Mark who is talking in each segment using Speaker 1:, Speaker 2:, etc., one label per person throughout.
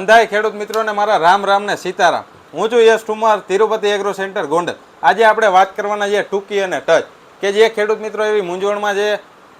Speaker 1: અંધાય ખેડૂત મિત્રોને મારા રામ રામ ને સીતારામ. હું છું યશ ઠુમાર, તિરુપતિ એગ્રો સેન્ટર ગોંડલ. આજે આપણે વાત કરવાના છે ટૂંકી અને ટચ. કે જે ખેડૂત મિત્રો એવી મૂંઝવણમાં છે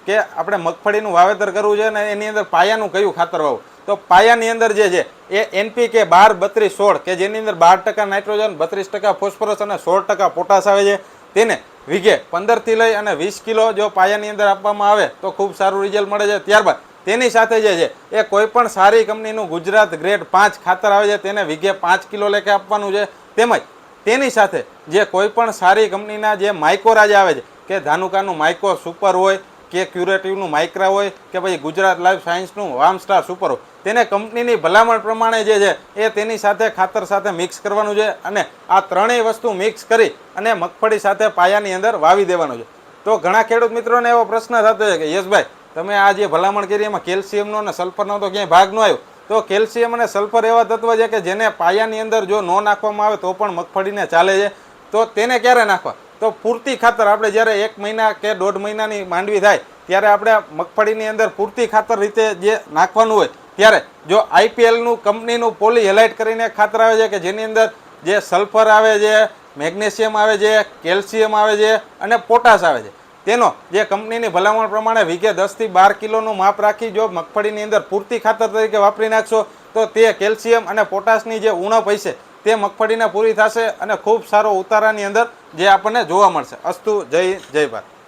Speaker 1: કે આપણે મગફળીનું વાવેતર કરવું છે ને એની અંદર પાયાનું કયું ખાતર વાવું તો પાયાની અંદર જે છે, એ એનપીકે બાર બત્રીસ સોળ, કે જેની અંદર બાર ટકા નાઇટ્રોજન, બત્રીસ ટકા ફોસ્ફરસ અને સોળ ટકા પોટાશ આવે છે. તેને વીઘે પંદરથી લઈ અને વીસ કિલો જો પાયાની અંદર આપવામાં આવે તો ખૂબ સારું રિઝલ્ટ મળે છે. ત્યારબાદ તેની સાથે જે છે, એ કોઈ પણ સારી કંપનીનું ગુજરાત ગ્રેડ પાંચ ખાતર આવે છે, તેને વીઘે પાંચ કિલો લેખે આપવાનું છે. તેમજ તેની સાથે જે કોઈ પણ સારી કંપનીના જે માઇકોરાજ આવે છે, કે ધાનુકાનું માઇકો સુપર હોય, કે ક્યુરેટિવનું માઇક્રા હોય, કે પછી ગુજરાત લાઈફ સાયન્સનું વામ સ્ટાર સુપર હોય, તેને કંપનીની ભલામણ પ્રમાણે જે છે, એ તેની સાથે ખાતર સાથે મિક્સ કરવાનું છે અને આ ત્રણેય વસ્તુ મિક્સ કરી અને મગફળી સાથે પાયાની અંદર વાવી દેવાનું છે. તો ઘણા ખેડૂત મિત્રોને એવો પ્રશ્ન થતો છે કે, યશભાઈ તમે આ જે ભલામણ કરી, એમાં કેલ્શિયમનો અને સલ્ફરનો તો ક્યાંય ભાગ ન આવ્યો. તો કેલ્શિયમ અને સલ્ફર એવા તત્વ છે કે જેને પાયાની અંદર જો ન નાખવામાં આવે તો પણ મગફળીને ચાલે છે. તો તેને ક્યારે નાખવા? તો પૂરતી ખાતર આપણે જ્યારે એક મહિના કે દોઢ મહિનાની માંડવી થાય, ત્યારે આપણે મગફળીની અંદર પૂરતી ખાતર રીતે જે નાખવાનું હોય, ત્યારે જો આઈપીએલનું કંપનીનું પોલી હેલાઇટ કરીને ખાતર આવે છે કે જેની અંદર જે સલ્ફર આવે છે, મેગ્નેશિયમ આવે છે, કેલ્શિયમ આવે છે અને પોટાશ આવે છે. તેનો જે કંપનીની ભલામણ પ્રમાણે વીઘે દસથી બાર કિલોનું માપ રાખી જો મગફળીની અંદર પૂરતી ખાતર તરીકે વાપરી નાખશો, તો તે કેલ્શિયમ અને પોટાશની જે ઉણપ હશે, તે મગફળીને પૂરી થશે અને ખૂબ સારો ઉતારાની અંદર જે આપણને જોવા મળશે. અસ્તુ, જય જય ભારત.